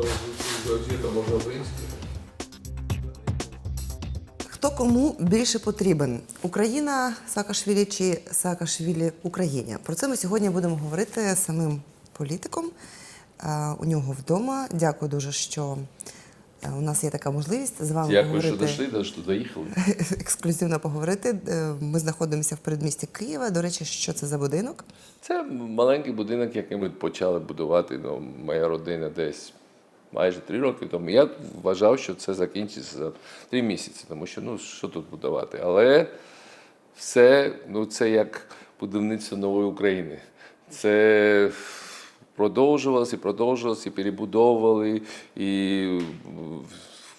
To można українською? Хто кому більше потрібен? Україна Саакашвілі чи Саакашвілі Україні? Про це ми сьогодні будемо говорити з самим політиком е, у нього вдома. Дякую дуже, що е, у нас є така можливість з вами Дякую, що поговорити. дійшли, що доїхали. ексклюзивно поговорити. Е, Ми знаходимося в передмісті Києва. До речі, що це за будинок? Це маленький будинок, який ми почали будувати. Ну, моя родина десь майже три роки тому. Я вважав, що це закінчиться за три місяці, тому що ну що тут будувати. Але все ну, це як будівництво нової України. Це продовжувалося і продовжувалося, і перебудовували, і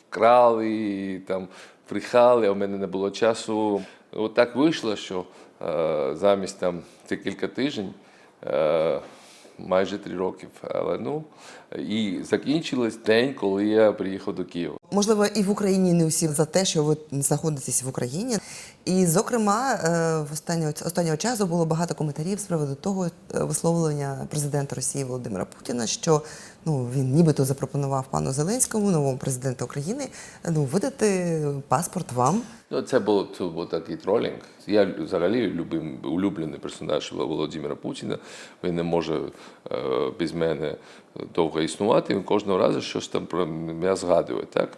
вкрали, і там брехали, а в мене не було часу. От так вийшло, що е, замість там кілька тижнів. Е, майже три роки. Але ну і закінчилось день, коли я приїхав до Києва. Можливо, і в Україні не усі за те, що ви знаходитесь в Україні. І, зокрема, е, в останнього, останнього часу було багато коментарів з приводу того е, висловлення президента Росії Володимира Путіна, що ну він нібито запропонував пану Зеленському, новому президенту України, ну видати паспорт вам. Ну, це був, це був такий тролінг. Я взагалі любим, улюблений персонаж Володимира Путіна. Він не може е, без мене довго існувати. Він кожного разу щось там про мене згадує. Так?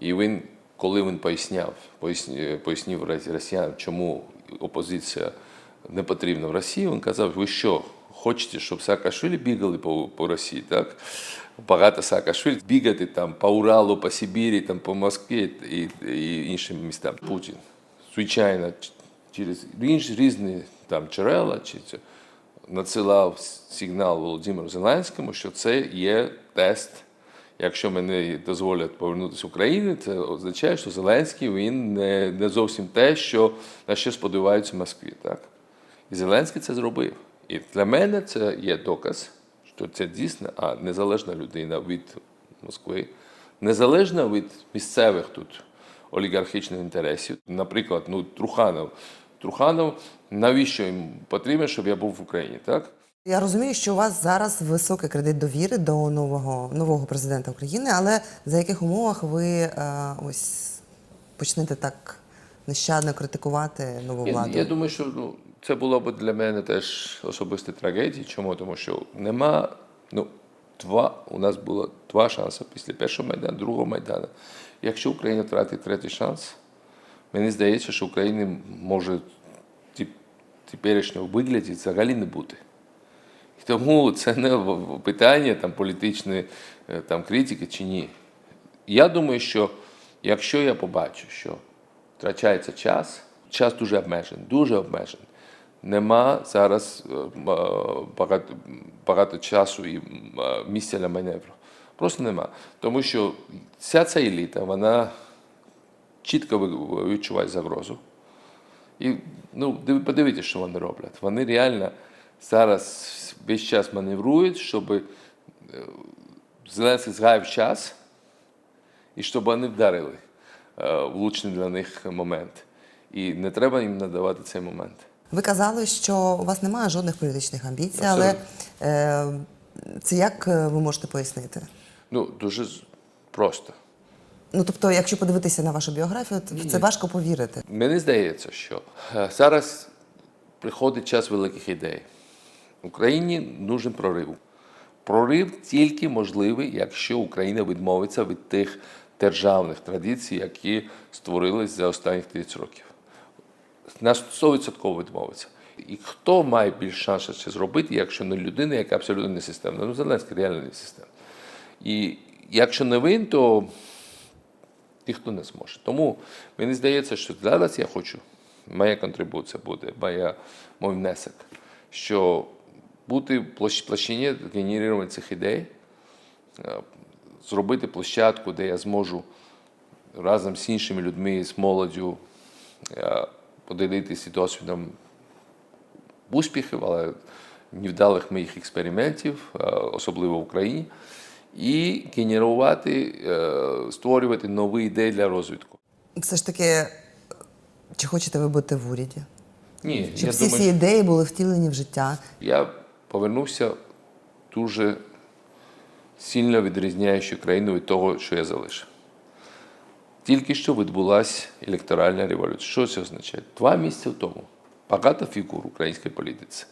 І він, коли він поясняв, пояснив, росіянам, чому опозиція не потрібна в Росії, він казав, ви що, хочете, щоб Саакашвілі бігали по, по Росії, так? Багато Саакашвілі бігати там по Уралу, по Сибірі, там, по Москві і, і іншим містам. Путін, звичайно, через інш- різні там джерела чи це, надсилав сигнал Володимиру Зеленському, що це є тест. Якщо мені дозволять повернутися в Україну, це означає, що Зеленський він не, не зовсім те, що на що сподіваються в Москві. Так? І Зеленський це зробив. І для мене це є доказ, що це дійсно а, незалежна людина від Москви, незалежна від місцевих тут олігархічних інтересів. Наприклад, ну, Труханов. Труханов, навіщо їм потрібно, щоб я був в Україні, так? Я розумію, що у вас зараз високий кредит довіри до нового нового президента України, але за яких умовах ви е, ось почнете так нещадно критикувати нову владу? я думаю, що ну, це було б для мене теж особиста трагедія. Чому? Тому що нема, ну, два, у нас було два шанси після першого майдану, другого майдану. Якщо Україна втратить третій шанс, мені здається, що України може теперішнього вигляді взагалі не бути. І тому це не питання там, політичної е, там, критики чи ні. Я думаю, що якщо я побачу, що втрачається час, час дуже обмежений, дуже обмежений. Нема зараз е, е, багато, багато часу і місця для маневру. Просто нема. Тому що вся ця еліта, вона чітко відчуває загрозу. І ну, подивіться, що вони роблять. Вони реально зараз весь час маневрують, щоб е, Зеленський згаяв час, і щоб вони вдарили е, влучний для них момент. І не треба їм надавати цей момент. Ви казали, що у вас немає жодних політичних амбіцій, але е, це як е, ви можете пояснити? Ну, дуже просто. Ну тобто, якщо подивитися на вашу біографію, то це важко повірити. Мені здається, що е, зараз приходить час великих ідей. Україні нужен прорив. Прорив тільки можливий, якщо Україна відмовиться від тих державних традицій, які створились за останні 30 років. На 100% відмовиться. І хто має більш шансів це зробити, якщо не людина, яка абсолютно не системна? Ну, Зеленський реально не системна. І якщо не він, то ніхто не зможе. Тому мені здається, що зараз я хочу, моя контрибуція буде, моя, мій внесок, що бути в площ- площині генерування цих ідей, е, зробити площадку, де я зможу разом з іншими людьми, з молоддю е, поділитися досвідом успіхів, але невдалих моїх експериментів, е, особливо в Україні, і генерувати, е, створювати нові ідеї для розвитку. Все ж таки, чи хочете ви бути в уряді? Ні, Щоб я всі думаю, ці ідеї були втілені в життя? я повернувся дуже сильно відрізняючи країну від того, що я залишив. Тільки що відбулася електоральна революція. Що це означає? Два місяці тому багато фігур української політиці.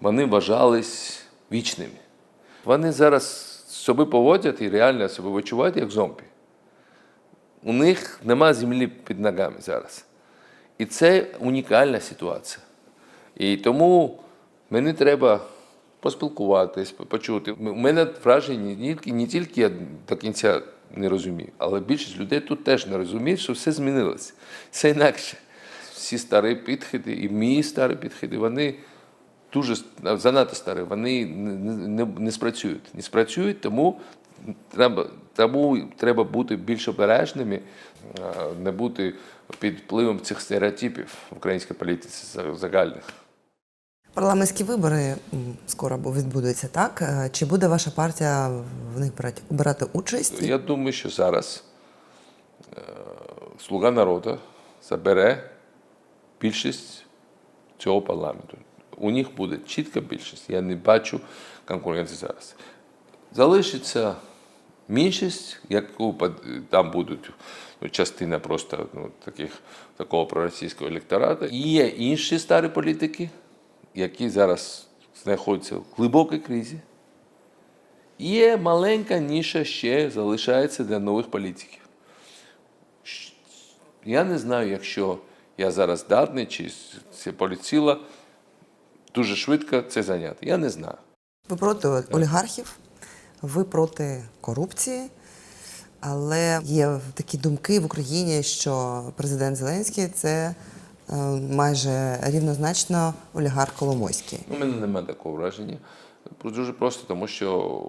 Вони вважались вічними. Вони зараз себе поводять і реально себе відчувають як зомбі. У них нема землі під ногами зараз. І це унікальна ситуація. І тому мені треба поспілкуватись, почути. У мене враження не тільки, я до кінця не розумію, але більшість людей тут теж не розуміють, що все змінилося. Все інакше. Всі старі підхиди, і мої старі підхиди, вони дуже занадто старі, вони не, не, не спрацюють. Не спрацюють, тому треба, тому треба бути більш обережними, не бути під впливом цих стереотипів в українській політиці загальних. Парламентські вибори скоро відбудуться, так? Е, Чи буде ваша партія в них брати, брати участь? Я думаю, що зараз е, Слуга народу забере більшість цього парламенту. У них буде чітка більшість. Я не бачу конкуренції зараз. Залишиться меншість, яку там будуть ну, частина просто ну, таких, такого проросійського електорату. І є інші старі політики, які зараз знаходяться в глибокій кризі. Є маленька ніша ще залишається для нових політиків. Я не знаю, якщо я зараз здатний, чи це поліціла дуже швидко це зайняти. Я не знаю. Ви проти олігархів, ви проти корупції, але є такі думки в Україні, що президент Зеленський це е, майже рівнозначно олігарх Коломойський. У мене немає такого враження. Дуже просто, тому що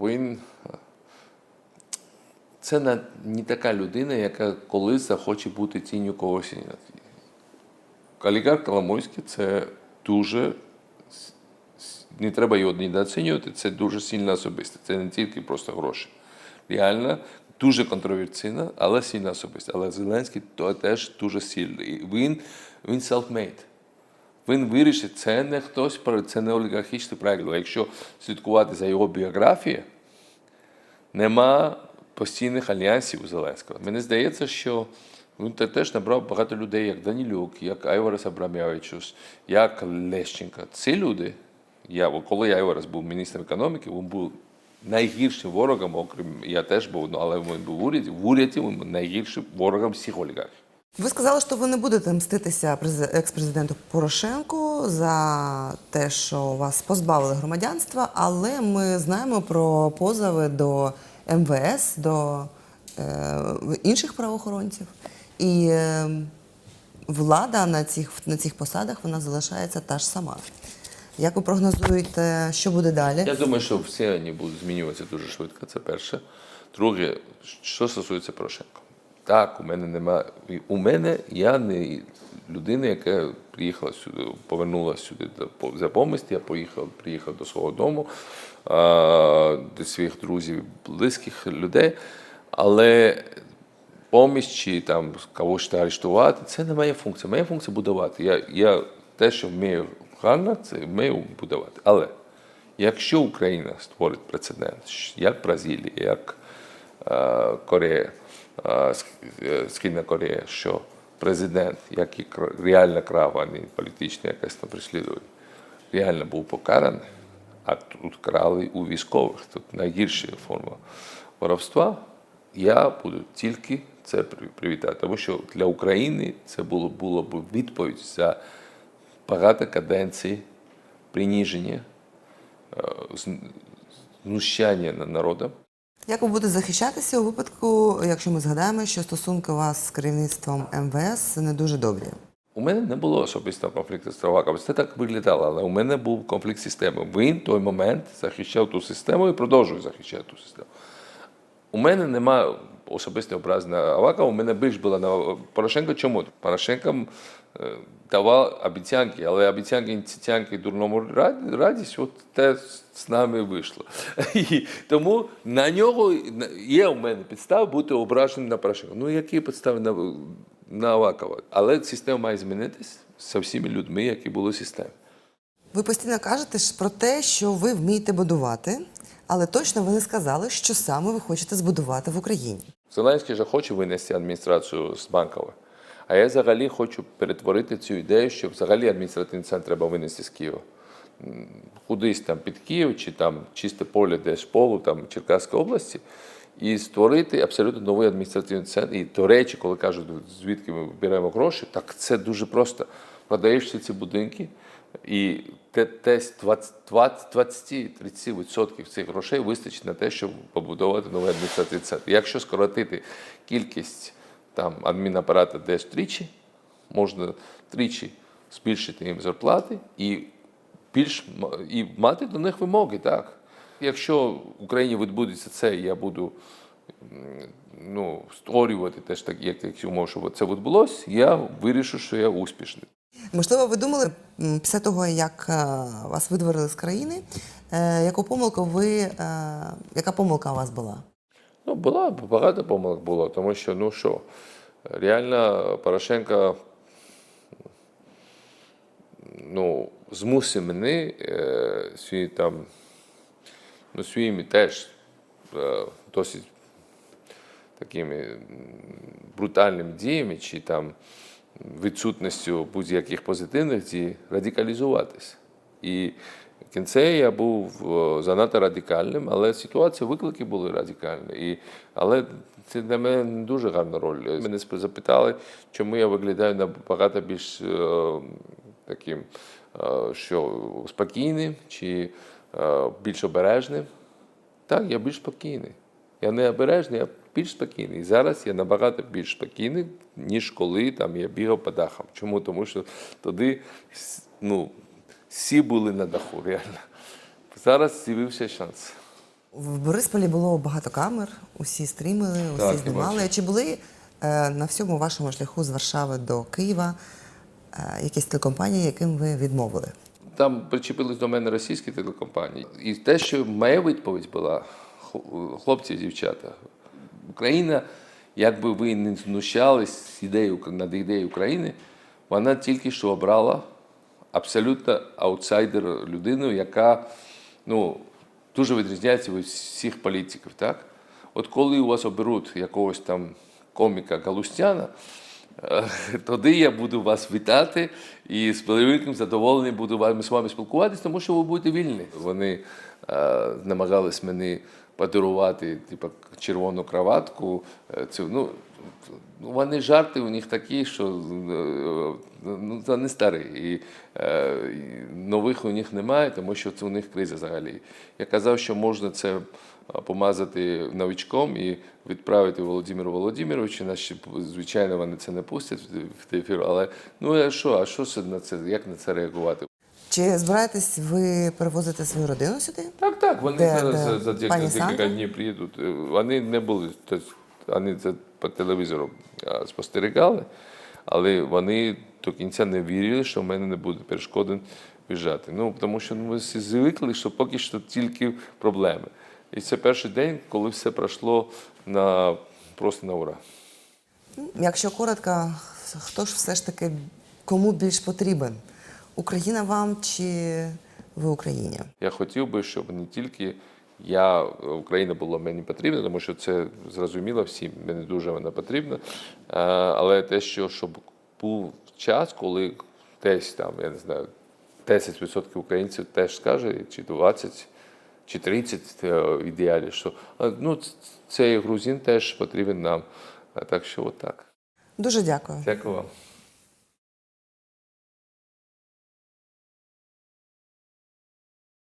він це не, така людина, яка колись захоче бути тінню когось. Олігарх Коломойський це дуже не треба його недооцінювати, це дуже сильна особистість. Це не тільки просто гроші. Реально дуже контроверсійна, але сильна особистість. Але Зеленський то теж дуже сильний. Він, він self-made. Він вирішить, це не хтось, це не олігархічний проект. Якщо слідкувати за його біографією, нема постійних альянсів у Зеленського. Мені здається, що він теж набрав багато людей, як Данілюк, як Айварес Абрамявичус, як Лещенко. Ці люди, я, коли Айварес був міністром економіки, він був найгіршим ворогом, окрім я теж був, ну, але він був в уряді. В уряді він найгіршим ворогом всіх олігархів. Ви сказали, що ви не будете мститися прези- екс-президенту Порошенку за те, що вас позбавили громадянства, але ми знаємо про позови до МВС, до е, інших правоохоронців. І е, влада на цих, на цих посадах вона залишається та ж сама. Як ви прогнозуєте, що буде далі? Я думаю, що всі вони будуть змінюватися дуже швидко. Це перше. Друге, що стосується Порошенка. Так, у мене немає. У мене я не людина, яка приїхала сюди, повернулася сюди до- за помість. Я поїхав, приїхав до свого дому, до своїх друзів, близьких людей. Але помість чи там когось арештувати, це не моя функція. Моя функція будувати. Я, я те, що вмію гарно, це вмію будувати. Але якщо Україна створить прецедент, як Бразилія, як е, Корея, е, е, Східна Корея, що президент, який реально крав, а не політичне якесь там переслідування, реально був покараний, а тут крали у військових. Тут найгірша форма воровства. Я буду тільки це при- привітати, тому що для України це було, було б відповідь за багато каденцій приніження, е, знущання над народом. Як ви будете захищатися у випадку, якщо ми згадаємо, що стосунки у вас з керівництвом МВС не дуже добрі? У мене не було особистого конфлікту з Траваком. Це так виглядало, але у мене був конфлікт системи. Він в той момент захищав ту систему і продовжує захищати ту систему. У мене немає особистої образи на Авакова, у мене більш була на Порошенка. Чому? Порошенко давав обіцянки, але обіцянки ініціянки дурному радість, от те з нами вийшло. І тому на нього є у мене підстава бути ображеним на Порошенка. Ну, які підстави на, на Авакова? Але система має змінитись з всіма людьми, які були в системі. Ви постійно кажете про те, що ви вмієте будувати. але точно ви не сказали, що саме ви хочете збудувати в Україні. Зеленський же хоче винести адміністрацію з Банкова. А я взагалі хочу перетворити цю ідею, що взагалі адміністративний центр треба винести з Києва. Кудись там під Київ, чи там чисте поле Держполу, там Черкаської області, і створити абсолютно новий адміністративний центр. І, до речі, коли кажуть, звідки ми беремо гроші, так це дуже просто. Продаєш всі ці будинки, і десь 20-30% цих грошей вистачить на те, щоб побудувати новий адміністративний центр. Якщо скоротити кількість там адмінапарату десь тричі, можна тричі збільшити їм зарплати і більш і мати до них вимоги, так. Якщо в Україні відбудеться це, я буду ну, створювати теж так, як, як умов, щоб це відбулося, я вирішу, що я успішний. Можливо, ви думали після того, як е, вас видворили з країни, е, яку помилку ви, е, яка помилка у вас була? Ну, була багато помилок було, тому що ну що, реально Порошенко ну, змусив мене е, свій, там, ну, своїми теж е, досить такими брутальними діями чи там відсутністю будь-яких позитивних дій радикалізуватися. І в кінці я був е, занадто радикальним, але ситуація, виклики були радикальні. І, але це для мене не дуже гарна роль. Мене запитали, чому я виглядаю набагато більш е, таким, е, що спокійним чи більш обережним. Так, я більш спокійний. Я не обережний, я більш спокійний. І зараз я набагато більш спокійний, ніж коли там я бігав по дахам. Чому? Тому що тоді ну, всі були на даху, реально. Зараз з'явився шанс. В Борисполі було багато камер, усі стрімили, усі Так, знімали. Чи були е, на всьому вашому шляху з Варшави до Києва е, якісь телекомпанії, яким ви відмовили? Там причепились до мене російські телекомпанії. І те, що моя відповідь була, хлопці і дівчата, Україна, якби ви не знущались над ідеєю України, вона тільки що обрала абсолютно аутсайдер людину, яка ну, дуже відрізняється від всіх політиків. Так? От коли у вас оберуть якогось там коміка Галустяна, Е, Тоді я буду вас вітати і з великим задоволенням буду з вами спілкуватися, тому що ви будете вільні. Вони е, намагались мені подарувати типу, червону краватку. Е, Цю, ну, ну, вони жарти у них такі, що е, ну, це не старі. І, е, і нових у них немає, тому що це у них криза взагалі. Я казав, що можна це помазати новичком і відправити Володимиру Володимировичу. Наші, звичайно, вони це не пустять в ефір, але ну а що, а що це на це, як на це реагувати? Чи збираєтесь ви перевозити свою родину сюди? Так, так, вони Де- зараз де? за, декілька, днів приїдуть. Е, Вони не були, вони це по телевізору спостерігали, але вони до кінця не вірили, що в мене не буде перешкодин виїжджати. Ну, тому що ну, ми всі звикли, що поки що тільки проблеми. І це перший день, коли все пройшло на, просто на ура. Якщо коротко, хто ж все ж таки кому більш потрібен? Україна вам чи ви Україні? Я хотів би, щоб не тільки я, Україна була мені потрібна, тому що це зрозуміло всім, мені дуже вона потрібна. Е, Але те, що щоб був час, коли десь там, я не знаю, 10% українців теж скаже, чи 20, чи 30 е, в ідеалі, що ну, цей грузин теж потрібен нам. Так що отак. Дуже дякую. Дякую вам.